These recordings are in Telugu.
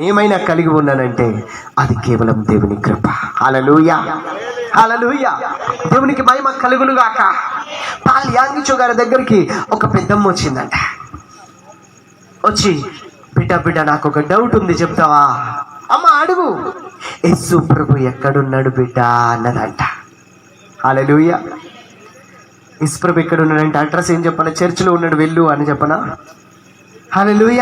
ఏమైనా కలిగి ఉన్నానంటే అది కేవలం దేవుని కృప. హలలుయ అలలుయ దేవునికి మహిమ కలుగునుగాక. పాల్ యాంగిచో గారి దగ్గరికి ఒక పెద్దమ్మ వచ్చిందంట. వచ్చి బిడ్డ బిడ్డ నాకు ఒక డౌట్ ఉంది చెప్తావా? అమ్మ అడుగు. యస్సు ప్రభు ఎక్కడున్నాడు బిడ్డ? అన్నదంట. అలలుయ యేసు ప్రభు ఎక్కడున్నాడంటే అడ్రస్ ఏం చెప్పాలి చర్చిలో ఉన్నాడు వెళ్ళు అని చెప్పనా? అలలుయ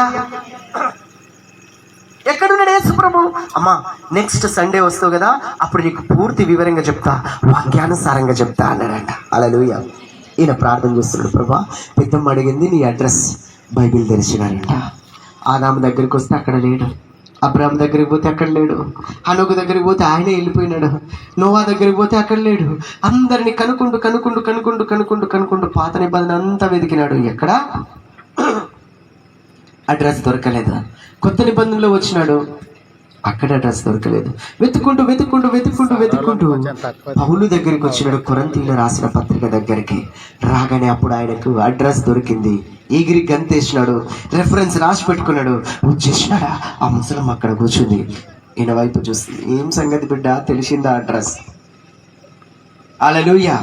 ఎక్కడున్నాడు యేసు ప్రభు? అమ్మా నెక్స్ట్ సండే వస్తావు కదా అప్పుడు నీకు పూర్తి వివరంగా చెప్తా వాక్యానుసారంగా చెప్తా అన్నాడంట. అలలుయ ఈయన ప్రార్థన చేస్తున్నాడు ప్రభా పెద్దమ్మ అడిగింది నీ అడ్రస్ బైబిల్ తెరిచినారంట. ఆదాము దగ్గరికి వస్తే అక్కడ లేడు. అబ్రామ్ దగ్గరికి పోతే అక్కడ లేడు. హనుకు దగ్గరికి పోతే ఆయనే వెళ్ళిపోయినాడు. నోవా దగ్గరికి పోతే అక్కడ లేడు. అందరిని కనుక్కుంటూ కనుక్కుంటూ కనుక్కుంటూ కనుక్కుంటూ కనుక్కుంటూ పాత నిబంధన అంతా వెతికినాడు. ఎక్కడ? అడ్రస్ దొరకలేదు. కొత్త నిబంధనలో వచ్చినాడు. అక్కడ అడ్రస్ దొరకలేదు. వెతుక్కుంటూ వెతుక్కుంటూ వెతుక్కుంటూ వెతుక్కుంటూ పౌలు దగ్గరికి వచ్చినాడు. కొరంతీలో రాసిన పత్రిక దగ్గరికి. రాగానే అప్పుడు ఆయనకు అడ్రస్ దొరికింది. ఈగిరి గంతేసినాడు. రెఫరెన్స్ రాసి పెట్టుకున్నాడు. వచ్చేసినాడా ఆ ముసలం అక్కడ కూర్చుంది. ఈయన వైపు చూస్తుంది. ఏం సంగతి బిడ్డ? తెలిసిందా అడ్రస్? అలలుయ్య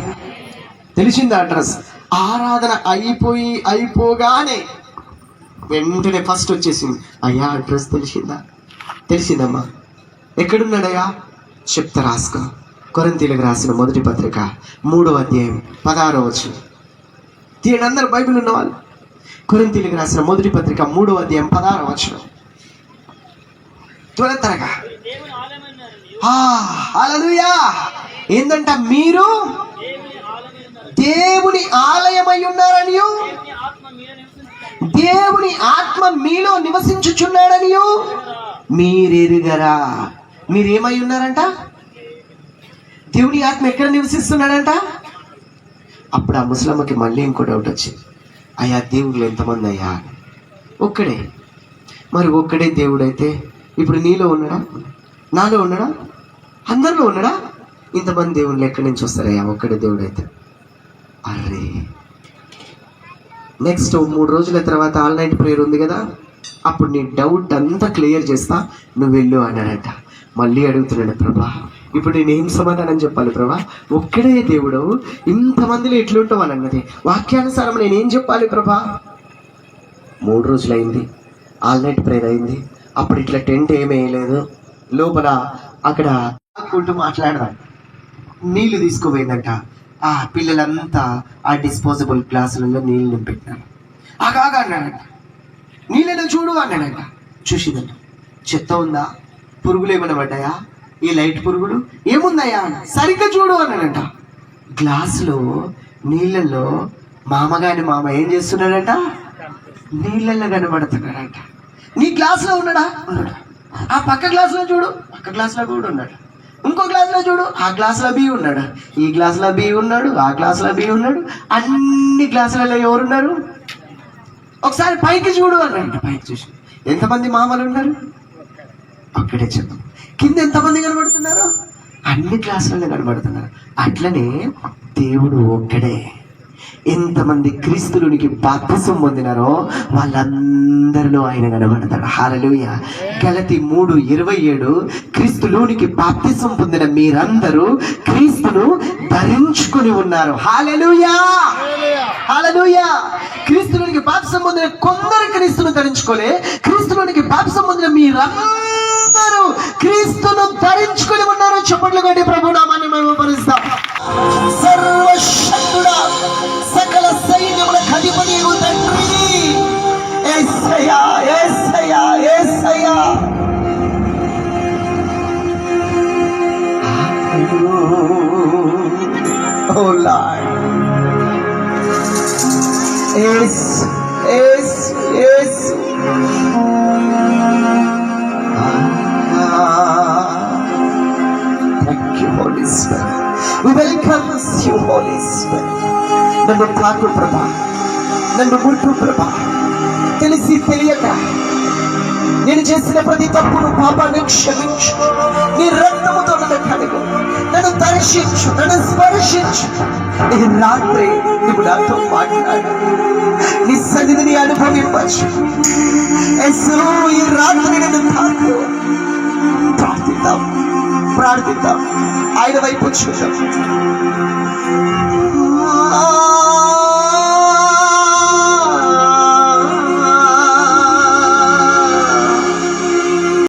తెలిసిందా అడ్రస్? ఆరాధన అయిపోయి అయిపోగానే వెంటనే ఫస్ట్ వచ్చేసింది. అయ్యా అడ్రస్ తెలిసిందా? తెలిసిందమ్మా. ఎక్కడున్నాడయ్యా? చెప్తా రాసుకో. కొరంతీలకు రాసిన మొదటి పత్రిక మూడవ అధ్యాయం పదహారో వచ్చి తీయండి అందరు బైబిల్ ఉన్నవాళ్ళు. కొరంతీలకు రాసిన మొదటి పత్రిక మూడవ అధ్యాయం పదహారో వచ్చిన త్వర త్వరగా. హల్లెలూయా. ఏందంట మీరు? దేవుని ఆలయమై ఉన్నారని దేవుని ఆత్మ మీలో నివసించుచున్నాడని మీరెరుగరా. మీరేమై ఉన్నారంట? దేవుని ఆత్మ ఎక్కడ నివసిస్తున్నాడంట? అప్పుడు ఆ ముసలమ్మకి మళ్ళీ ఇంకో డౌట్ వచ్చింది అయ్యా దేవుళ్ళు ఎంతమంది అయ్యా? ఒక్కడే. మరి ఒక్కడే దేవుడైతే ఇప్పుడు నీలో ఉన్నాడా? నాలో ఉన్నాడా? అందరిలో ఉన్నాడా? ఇంతమంది దేవుళ్ళు ఎక్కడి నుంచి వస్తారయ్యా? ఒక్కడే దేవుడైతే. అరే నెక్స్ట్ మూడు రోజుల తర్వాత ఆల్ నైట్ ప్రేయర్ ఉంది కదా? అప్పుడు నీ డౌట్ అంతా క్లియర్ చేస్తా నువ్వు వెళ్ళు అన్నాడంట. మళ్ళీ అడుగుతున్నాడు ప్రభా ఇప్పుడు నేను ఏం సమాధానం చెప్పాలి ప్రభా? ఒక్కడే దేవుడు ఇంతమందిలో ఎట్లుంటావు? అని అన్నది. వాక్యానుసారం నేనేం చెప్పాలి ప్రభా? మూడు రోజులైంది ఆల్ నైట్ ప్రేయర్ అయింది. అప్పుడు ఇట్లా టెంట్ ఏమేయలేదు వేయలేదు. లోపల అక్కడ ఆడుకుంటూ మాట్లాడదాం. నీళ్ళు తీసుకుపోయిందంట. ఆ పిల్లలంతా ఆ డిస్పోజబుల్ గ్లాసులలో నీళ్ళు నింపెట్టినారు ఆగాగా అన్నాడంట. నీళ్ళని చూడు అన్నాడంట. చూసిందంట. చెత్త ఉందా? పురుగులు ఏమైనా పడ్డాయా? ఈ లైట్ పురుగులు? ఏముందయ్యా? అన్న సరిగ్గా చూడు అన్నాడంట. గ్లాసులో నీళ్ళల్లో మామగాని మామ ఏం చేస్తున్నాడంట? నీళ్ళల్లో కనబడుతున్నాడంట. నీ గ్లాసులో ఉన్నాడా? ఉన్నాడు. ఆ పక్క గ్లాసులో చూడు. పక్క గ్లాసులో కూడా ఉన్నాడు. ఇంకో గ్లాసులో చూడు. ఆ గ్లాసులో బి ఉన్నాడు? ఈ గ్లాసులో బి ఉన్నాడు ఆ గ్లాసులో బి ఉన్నాడు. అన్ని గ్లాసులలో ఎవరున్నారు? ఒకసారి పైకి చూడు అన్నాడు. పైకి చూసి. ఎంతమంది మామలు ఉన్నారు? అక్కడే చెప్పు కింద ఎంతమంది కనబడుతున్నారు? అన్ని క్లాసులలో కనబడుతున్నారు. అట్లనే దేవుడు ఒక్కడే. ఎంతమంది క్రీస్తులునికి బాప్తిసం పొందినారో వాళ్ళందరిలో ఆయన కనబడతాడు. హాలలుయ గలతి మూడు ఇరవై ఏడు క్రీస్తులోనికి బాప్తిసం పొందిన మీరందరూ క్రీస్తును ధరించుకొని ఉన్నారు. హాలలుయా హాలలుయా క్రీస్తులోనికి బాప్తిసం పొందిన కొందరు క్రీస్తును ధరించుకోలే క్రీస్తులోనికి బాప్తిసం పొందిన మీరందరూ క్రీస్తును ధరించుకుని ఉన్నారు. చెప్పట్లు కంటే ప్రభు నామాన్ని మేము పరిస్తాం Yes, yes, yes. Ah, thank you, Holy Spirit. We welcome you, Holy Spirit. నన్ను తాకు ప్రభా నన్ను ముట్టు ప్రభా తెలిసి తెలియక నేను చేసిన ప్రతి తప్పును పాపాన్ని క్షమించు నీ రక్తముతో నన్ను కడుగు స్పర్శించు నన్ను స్పర్శించు. ఈ రాత్రి నువ్వు నాతో మాట్లాడు. నీ సన్నిధిని అనుభవింపచ్చు. ఈ రాత్రి నేను తాకు. ప్రార్థిద్దాం ప్రార్థిద్దాం. ఆయన వైపు చూద్దాం.